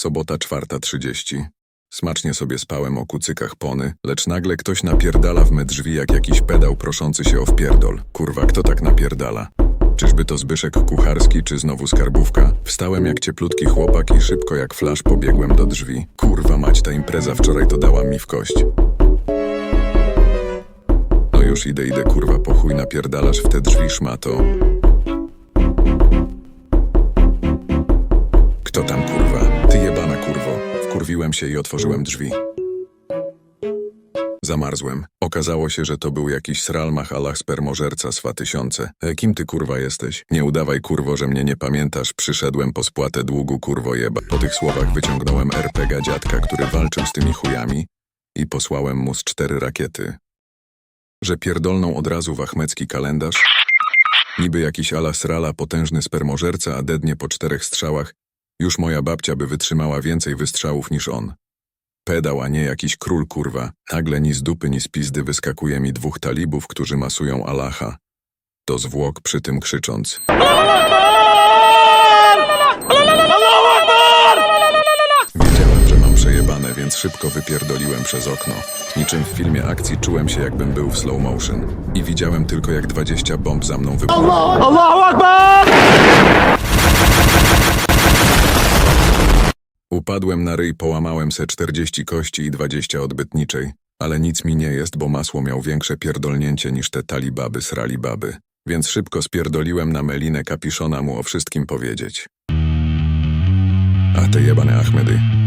Sobota 4.30. Smacznie sobie spałem o kucykach pony, lecz nagle ktoś napierdala w me drzwi jak jakiś pedał proszący się o wpierdol. Kurwa, kto tak napierdala? Czyżby to Zbyszek Kucharski, czy znowu skarbówka? Wstałem jak cieplutki chłopak i szybko jak flash pobiegłem do drzwi. Kurwa mać, ta impreza wczoraj to dała mi w kość. No już idę, idę, kurwa, po chuj napierdalasz w te drzwi, szmato. Kurwo. Wkurwiłem się i otworzyłem drzwi. Zamarzłem. Okazało się, że to był jakiś sralmach alach spermożerca swa tysiące. E, kim ty kurwa jesteś? Nie udawaj kurwo, że mnie nie pamiętasz. Przyszedłem po spłatę długu kurwo jeba. Po tych słowach wyciągnąłem RPG dziadka, który walczył z tymi chujami i posłałem mu z cztery rakiety. Że pierdolną od razu w achmecki kalendarz? Niby jakiś ala srala potężny spermożerca, a dednie po czterech strzałach. Już moja babcia by wytrzymała więcej wystrzałów niż on. Pedał, a nie jakiś król kurwa. Nagle ni z dupy, ni z pizdy wyskakuje mi dwóch talibów, którzy masują Allaha. To zwłok przy tym krzycząc. Wiedziałem, że mam przejebane, więc szybko wypierdoliłem przez okno. Niczym w filmie akcji czułem się, jakbym był w slow motion. I widziałem tylko, jak 20 bomb za mną wybuchło. Allahu! Upadłem na ryj, połamałem se 40 kości i 20 odbytniczej. Ale nic mi nie jest, bo masło miał większe pierdolnięcie niż te talibaby srali baby. Więc szybko spierdoliłem na melinę kapiszona mu o wszystkim powiedzieć. A te jebane Ahmedy.